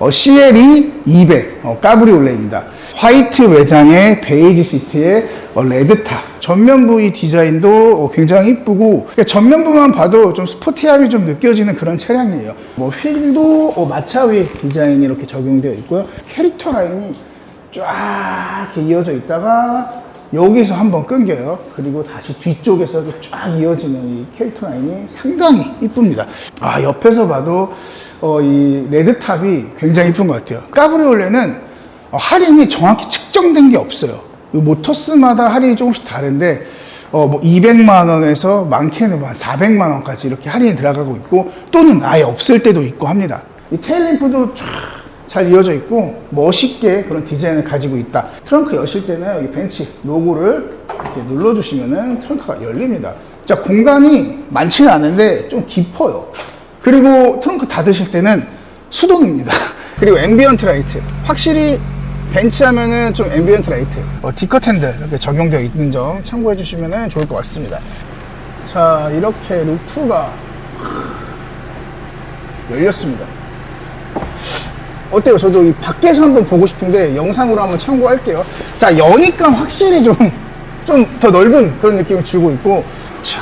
어, CLE 200 어, 까브리올레입니다. 화이트 외장의 베이지 시트에 어, 레드타 전면 부위 디자인도 어, 굉장히 이쁘고 그러니까 전면부만 봐도 좀 스포티함이 좀 느껴지는 그런 차량이에요. 뭐 휠도 어, 마차위 디자인이 이렇게 적용되어 있고요. 캐릭터 라인이 쫙 이어져 있다가 여기서 한번 끊겨요. 그리고 다시 뒤쪽에서 쫙 이어지는 이 캐릭터 라인이 상당히 이쁩니다. 아, 옆에서 봐도 어, 이 레드탑이 굉장히 이쁜 것 같아요. 까브리올레는 어, 할인이 정확히 측정된 게 없어요. 이 모터스마다 할인이 조금씩 다른데 어, 뭐 200만 원에서 많게는 뭐한 400만 원까지 이렇게 할인이 들어가고 있고 또는 아예 없을 때도 있고 합니다. 이 테일램프도 쫙 잘 이어져 있고 멋있게 그런 디자인을 가지고 있다. 트렁크 여실 때는 여기 벤치 로고를 이렇게 눌러주시면은 트렁크가 열립니다. 자 공간이 많지는 않은데 좀 깊어요. 그리고 트렁크 닫으실 때는 수동입니다. 그리고 앰비언트 라이트 확실히 벤치 하면은 좀 앰비언트 라이트 어, 디컷 핸들 이렇게 적용되어 있는 점 참고해 주시면 좋을 것 같습니다. 자 이렇게 루프가 열렸습니다. 어때요? 저도 이 밖에서 한번 보고 싶은데 영상으로 한번 참고할게요. 자, 여니까 확실히 좀, 좀 더 넓은 그런 느낌을 주고 있고. 자,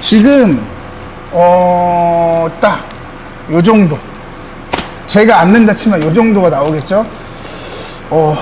지금, 어, 딱, 요 정도. 제가 앉는다 치면 요 정도가 나오겠죠? 어,